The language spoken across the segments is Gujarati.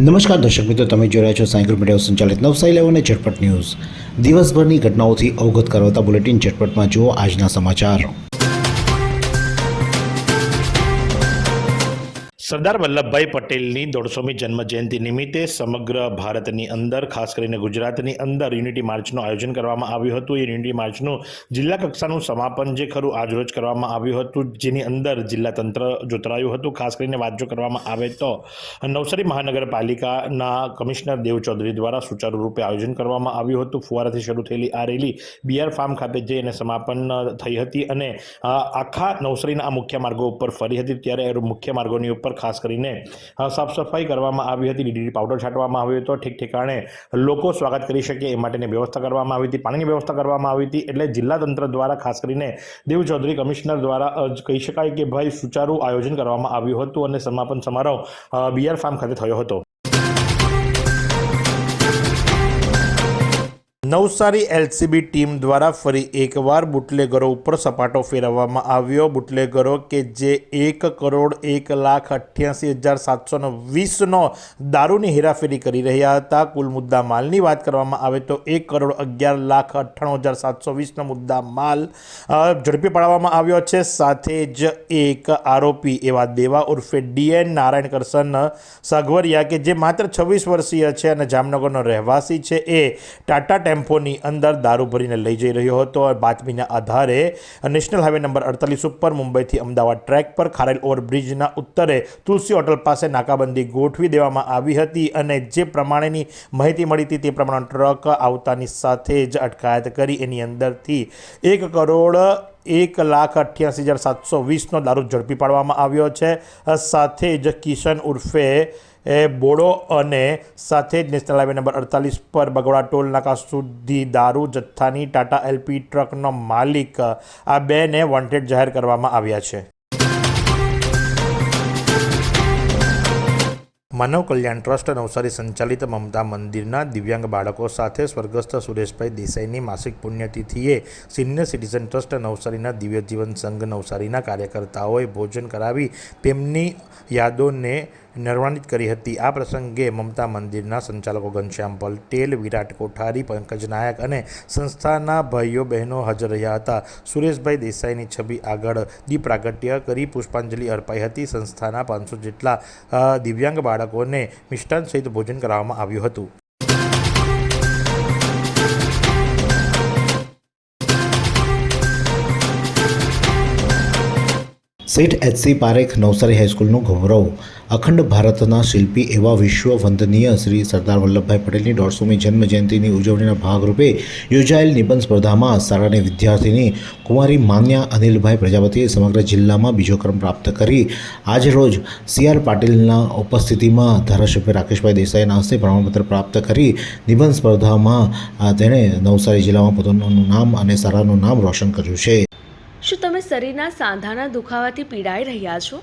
નમસ્કાર દર્શક મિત્રો, તમે જોઈ રહ્યા છો સાયકલ મીડિયા સંચાલિત નવસાઈ લેવન અને ઝટપટ ન્યૂઝ. દિવસભરની ઘટનાઓથી અવગત કરાવતા બુલેટિન ઝટપટમાં જુઓ આજના સમાચાર. સરદાર વલ્લભભાઈ પટેલની દોઢસોમી જન્મજયંતિ નિમિત્તે સમગ્ર ભારતની અંદર, ખાસ કરીને ગુજરાતની અંદર યુનિટી માર્ચનું આયોજન કરવામાં આવ્યું હતું. એ યુનિટી માર્ચનું જિલ્લા કક્ષાનું સમાપન જે ખરું આજરોજ કરવામાં આવ્યું હતું, જેની અંદર જિલ્લા તંત્ર જોતરાયું હતું. ખાસ કરીને વાત જો કરવામાં આવે તો નવસારી મહાનગરપાલિકાના કમિશનર દેવ ચૌધરી દ્વારા સુચારુ રૂપે આયોજન કરવામાં આવ્યું હતું. ફુવારાથી શરૂ થયેલી આ રેલી બીઆર ફાર્મ ખાતે જઈ અને સમાપન થઈ હતી અને આખા નવસારીના આ મુખ્ય માર્ગો ઉપર ફરી હતી. ત્યારે મુખ્ય માર્ગોની ઉપર ખાસ કરીને સાફ સફાઈ કરવામાં આવી હતી ડીડી પાવડર છાંટવામાં આવ્યો હતો. ઠીક ઠેકાણે લોકો સ્વાગત કરી શકે એ માટેની વ્યવસ્થા કરવામાં આવી હતી, પાણીની વ્યવસ્થા કરવામાં આવી હતી. એટલે જિલ્લા તંત્ર દ્વારા ખાસ કરીને દેવ ચૌધરી કમિશનર દ્વારા કહી શકાય કે ભાઈ સુચારુ આયોજન કરવામાં આવ્યું હતું અને સમાપન સમારોહ બીઆર ફાર્મ ખાતે થયો હતો. નવસારી એલસીબી ટીમ દ્વારા ફરી એકવાર બુટલેગરો ઉપર સપાટો ફેરવવામાં આવ્યો. બુટલેગરો કે જે એક કરોડ એક લાખ અઠ્યાસી હજાર સાતસો વીસનો દારૂની હેરાફેરી કરી રહ્યા હતા. કુલ મુદ્દા માલની વાત કરવામાં આવે તો એક કરોડ અગિયાર લાખ અઠ્ઠાણું હજાર સાતસો વીસનો મુદ્દા માલ ઝડપી પાડવામાં આવ્યો છે. સાથે જ એક આરોપી એવા દેવા ઉર્ફે ડીએન નારાયણ કરશન સગવરિયા કે જે માત્ર છવ્વીસ વર્ષીય છે અને જામનગરનો રહેવાસી છે, એ ટાટા ટેમ્પોની અંદર દારૂ ભરીને લઈ જઈ રહ્યો હતો. બાતમીના આધારે નેશનલ હાઈવે નંબર અડતાલીસ ઉપર મુંબઈથી અમદાવાદ ટ્રેક પર ખારેલ ઓવરબ્રિજના ઉત્તરે તુલસી હોટલ પાસે નાકાબંધી ગોઠવી દેવામાં આવી હતી અને જે પ્રમાણેની માહિતી મળી હતી તે પ્રમાણે ટ્રક આવતાની સાથે જ અટકાયત કરી. એની અંદરથી એક કરોડ એક લાખ અઠ્યાસી હજાર સાતસો વીસનો દારૂ ઝડપી પાડવામાં આવ્યો છે. સાથે જ કિશન ઉર્ફે એ બોડો અને સાથે જ નેશનલ હાઈવે નંબર અડતાલીસ પર બગોડા ટોલ નાકા સુધી દારૂ જથ્થાની ટાટા એલપી ટ્રકનો માલિક આ બેને વોન્ટેડ જાહેર કરવામાં આવ્યા છે. માનવ કલ્યાણ ટ્રસ્ટ નવસારી સંચાલિત મમતા મંદિરના દિવ્યાંગ બાળકો સાથે સ્વર્ગસ્થ સુરેશભાઈ દેસાઈની માસિક પુણ્યતિથિએ સિનિયર સિટીઝન ટ્રસ્ટ નવસારીના દિવ્ય જીવન સંઘ નવસારીના કાર્યકર્તાઓએ ભોજન કરાવી તેમની યાદોને નિર્વાણિત કરી હતી. આ પ્રસંગે મમતા મંદિરના સંચાલકો ઘનશ્યામ પટેલ, વિરાટ કોઠારી, પંકજ નાયક અને સંસ્થાના ભાઈઓ બહેનો હાજર રહ્યા હતા. સુરેશભાઈ દેસાઈની છબી આગળ દીપ પ્રાગટ્ય કરી પુષ્પાંજલિ અર્પાઈ હતી. સંસ્થાના પાંચસો જેટલા દિવ્યાંગ દિવ્યાંગ બાળકોને મિષ્ટાન સહિત ભોજન કરાવવામાં આવ્યું હતું. સેઠ એચસી પારેખ નવસારી હાઈસ્કૂલનું ગૌરવ. અખંડ ભારતના શિલ્પી એવા વિશ્વ વંદનીય શ્રી સરદાર વલ્લભભાઈ પટેલની દોઢસોમી જન્મ જયંતિની ઉજવણીના ભાગરૂપે યોજાયેલ નિબંધ સ્પર્ધામાં શાળાની વિદ્યાર્થીની કુમારી માન્યા અનિલભાઈ પ્રજાપતિએ સમગ્ર જિલ્લામાં બીજો ક્રમ પ્રાપ્ત કરી. આજરોજ સી આર પાટીલના ઉપસ્થિતિમાં ધારાસભ્ય રાકેશભાઈ દેસાઈના હસ્તે પ્રમાણપત્ર પ્રાપ્ત કરી નિબંધ સ્પર્ધામાં તેણે નવસારી જિલ્લામાં પોતાનું નામ અને શાળાનું નામ રોશન કર્યું છે. શું તમે શરીરના સાંધાના દુખાવાથી પીડાઈ રહ્યા છો?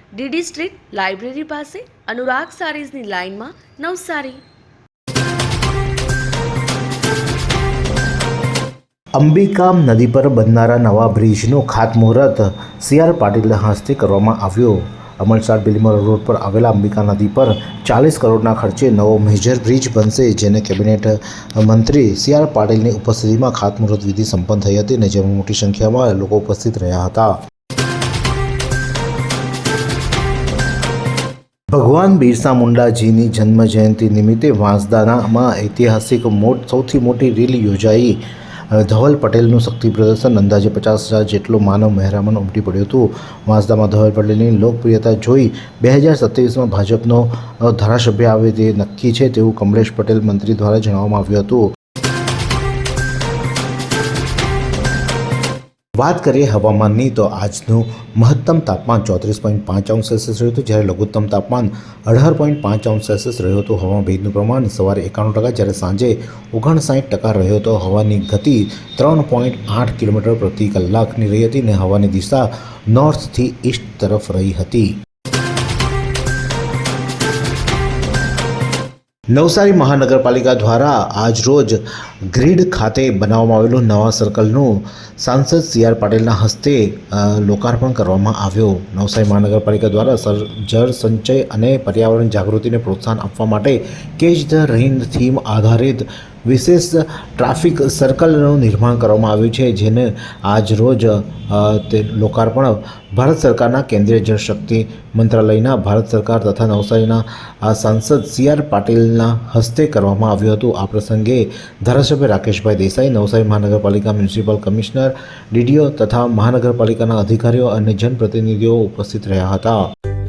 DD street library પાસે અનુરાગ સારીઝની લાઇનમાં નવસારી. અંબિકામ નદી પર બનનારા નવા બ્રિજનું ખાતમુહૂર્ત સી આર પાટીલના હસ્તે કરવામાં આવ્યો. અમલસાડ બિલીમોર રોડ પર આવેલા અંબિકા નદી પર ચાલીસ કરોડના ખર્ચે નવો મેજર બ્રિજ બનશે, જેને કેબિનેટ મંત્રી સી આર પાટીલની ઉપસ્થિતિમાં ખાતમુહૂર્ત વિધિ સંપન્ન થઈ હતી અને જેમાં મોટી સંખ્યામાં લોકો ઉપસ્થિત રહ્યા હતા. ભગવાન બિરસા મુંડાજીની જન્મ જયંતિ નિમિત્તે વાંસદાનામાં ઐતિહાસિક મોટ, સૌથી મોટી રેલી યોજાઈ. ધવલ પટેલનું શક્તિ પ્રદર્શન અંદાજે પચાસ હજાર જેટલો માનવ મહેરામણ ઉમટી પડ્યું હતું. વાંસદામાં ધવલ પટેલની લોકપ્રિયતા જોઈ બે હજાર સત્યાવીસમાં ભાજપનો ધારાસભ્ય આવે તે નક્કી છે તેવું કમલેશ પટેલ મંત્રી દ્વારા જણાવવામાં આવ્યું હતું. વાત કરીએ હવામાનની, તો આજનું મહત્તમ તાપમાન ચોત્રીસ પોઈન્ટ પાંચ અંશ સેલ્સિયસ રહ્યું હતું. જ્યારે લઘુત્તમ તાપમાન અઢાર પોઈન્ટ પાંચ અંશ સેલ્સિયસ રહ્યું હતું. હવામાં ભેજનું પ્રમાણ સવારે એકાણું ટકા, જ્યારે સાંજે ઓગણસાઠ ટકા રહ્યો હતો. હવાની ગતિ ત્રણ પોઈન્ટ આઠ કિલોમીટર પ્રતિ કલાકની રહી હતી અને હવાની દિશા નોર્થથી ઈસ્ટ તરફ રહી હતી. નવસારી મહાનગરપાલિકા દ્વારા આજરોજ ગ્રીડ ખાતે બનાવવામાં આવેલું નવા સર્કલનું સાંસદ સી આર પાટીલના હસ્તે લોકાર્પણ કરવામાં આવ્યું. નવસારી મહાનગરપાલિકા દ્વારા સર, જળ સંચય અને પર્યાવરણ જાગૃતિને પ્રોત્સાહન આપવા માટે કેચ ધ રેઇન થીમ આધારિત વિશેષ ટ્રાફિક સર્કલનું નિર્માણ કરવામાં આવ્યું છે, જેને આજરોજ રોજ તે લોકાર્પણ ભારત સરકારના કેન્દ્રીય જળશક્તિ મંત્રાલયના ભારત સરકાર તથા નવસારીના સાંસદ સી આર પાટીલના હસ્તે કરવામાં આવ્યું હતું. આ પ્રસંગે ધારાસભ્ય રાકેશભાઈ દેસાઈ, નવસારી મહાનગરપાલિકા મ્યુનિસિપલ કમિશનર ડીડીઓ તથા મહાનગરપાલિકાના અધિકારીઓ અને જનપ્રતિનિધિઓ ઉપસ્થિત રહ્યા હતા.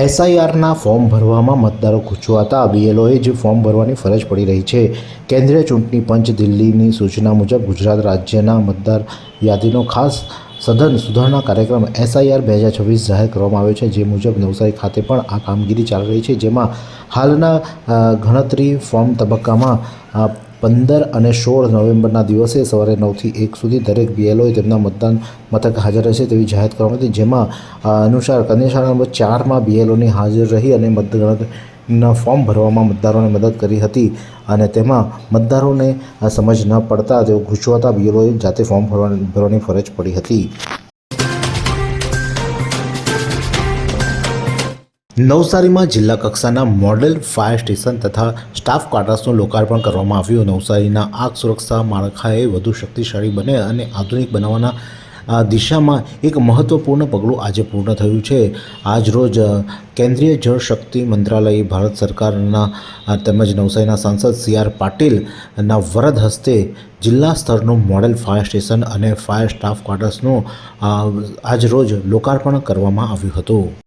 એસઆઈઆરના ફોર્મ ભરવામાં મતદારો ખૂંચવાતા બીએલઓએ જ ફોર્મ ભરવાની ફરજ પડી રહી છે. કેન્દ્રીય ચૂંટણી પંચ દિલ્હીની સૂચના મુજબ ગુજરાત રાજ્યના મતદાર યાદીનો ખાસ સઘન સુધારણા કાર્યક્રમ એસઆઈઆર બે હજાર છવ્વીસ જાહેર કરવામાં આવ્યો છે. જે મુજબ નવસારી ખાતે પણ આ કામગીરી ચાલી રહી છે. જેમાં હાલના ગણતરી ફોર્મ તબક્કામાં પંદર અને સોળ નવેમ્બરના દિવસે સવારે નવથી એક સુધી દરેક બીએલઓએ તેમના મતદાન મથક હાજર રહેશે તેવી જાહેરાત કરવામાં હતી, જેમાં અનુસાર કન્યા નંબર ચારમાં બીએલઓની હાજર રહી અને મતગણતરીના ફોર્મ ભરવામાં મતદારોને મદદ કરી હતી અને તેમાં મતદારોને સમજ ન પડતા તેઓ ઘૂંચવાતા બીએલઓએ જાતે ફોર્મ ભરવાની ફરજ પડી હતી. નવસારીમાં જિલ્લા કક્ષાના મોડેલ ફાયર સ્ટેશન તથા સ્ટાફ ક્વાર્ટર્સનું લોકાર્પણ કરવામાં આવ્યું. નવસારીના આગ સુરક્ષા માળખાએ વધુ શક્તિશાળી બને અને આધુનિક બનાવવાના દિશામાં એક મહત્વપૂર્ણ પગલું આજે પૂર્ણ થયું છે. આજરોજ કેન્દ્રીય જળ શક્તિ મંત્રાલય ભારત સરકારના તેમજ નવસારીના સાંસદ સી આર પાટીલના વરદ હસ્તે જિલ્લા સ્તરનું મોડેલ ફાયર સ્ટેશન અને ફાયર સ્ટાફ ક્વાર્ટર્સનું આજરોજ લોકાર્પણ કરવામાં આવ્યું હતું.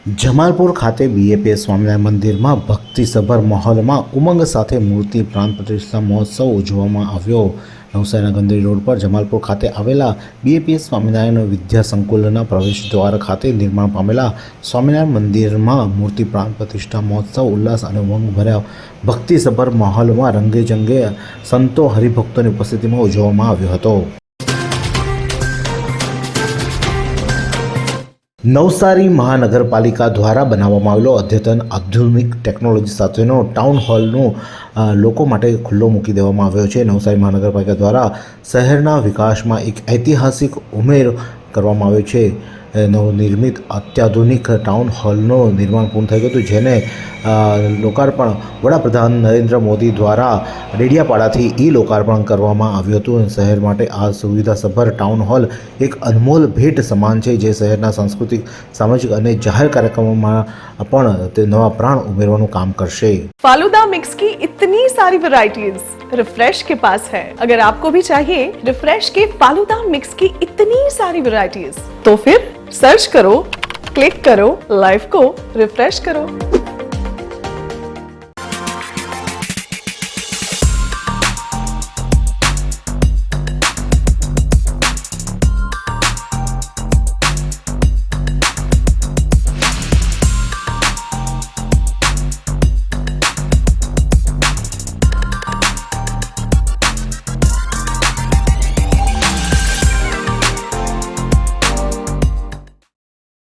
જમાલપુર ખાતે બીએપીએસ સ્વામિનારાયણ મંદિરમાં ભક્તિસભર માહોલમાં ઉમંગ સાથે મૂર્તિ પ્રાણ પ્રતિષ્ઠા મહોત્સવ ઉજવવામાં આવ્યો. નવસારીના ગંદરી રોડ પર જમાલપુર ખાતે આવેલા બીએપીએસ સ્વામિનારાયણ વિદ્યા સંકુલના પ્રવેશ દ્વાર ખાતે નિર્માણ પામેલા સ્વામિનારાયણ મંદિરમાં મૂર્તિ પ્રાણ પ્રતિષ્ઠા મહોત્સવ, ઉલ્લાસ અને ઉમંગ ભર્યા ભક્તિસભર માહોલમાં રંગેજંગે સંતો હરિભક્તોની ઉપસ્થિતિમાં ઉજવવામાં આવ્યો હતો. નવસારી મહાનગરપાલિકા દ્વારા બનાવવામાં આવેલો અદ્યતન આધુનિક ટેકનોલોજી સાથેનો ટાઉન હોલનું લોકો માટે ખુલ્લો મૂકી દેવામાં આવ્યો છે. નવસારી મહાનગરપાલિકા દ્વારા શહેરના વિકાસમાં એક ઐતિહાસિક ઉમેર કરવામાં આવ્યો છે. નવનિર્મિત અત્યાધુનિક ટાઉન હોલનું નિર્માણ પૂર્ણ થઈ ગયું હતું જેને અ, લોકાર્પણ વડાપ્રધાન નરેન્દ્ર મોદી દ્વારા ડેડિયાપાડાથી ઈ લોકાર્પણ કરવામાં આવ્યું હતું અને શહેર માટે આ સુવિધાસભર ટાઉન હોલ એક અનમોલ ભેટ સમાન છે જે શહેરના સાંસ્કૃતિક સામાજિક અને જાહેર કાર્યક્રમોમાં પણ તે નવા પ્રાણ ઉમેરવાનું કામ કરશે फालूदा मिक्स की इतनी सारी वैरायटीज रिफ्रेश के पास है अगर आपको भी चाहिए रिफ्रेश के फालूदा मिक्स की इतनी सारी वैरायटीज तो फिर सर्च करो क्लिक करो लाइफ को रिफ्रेश करो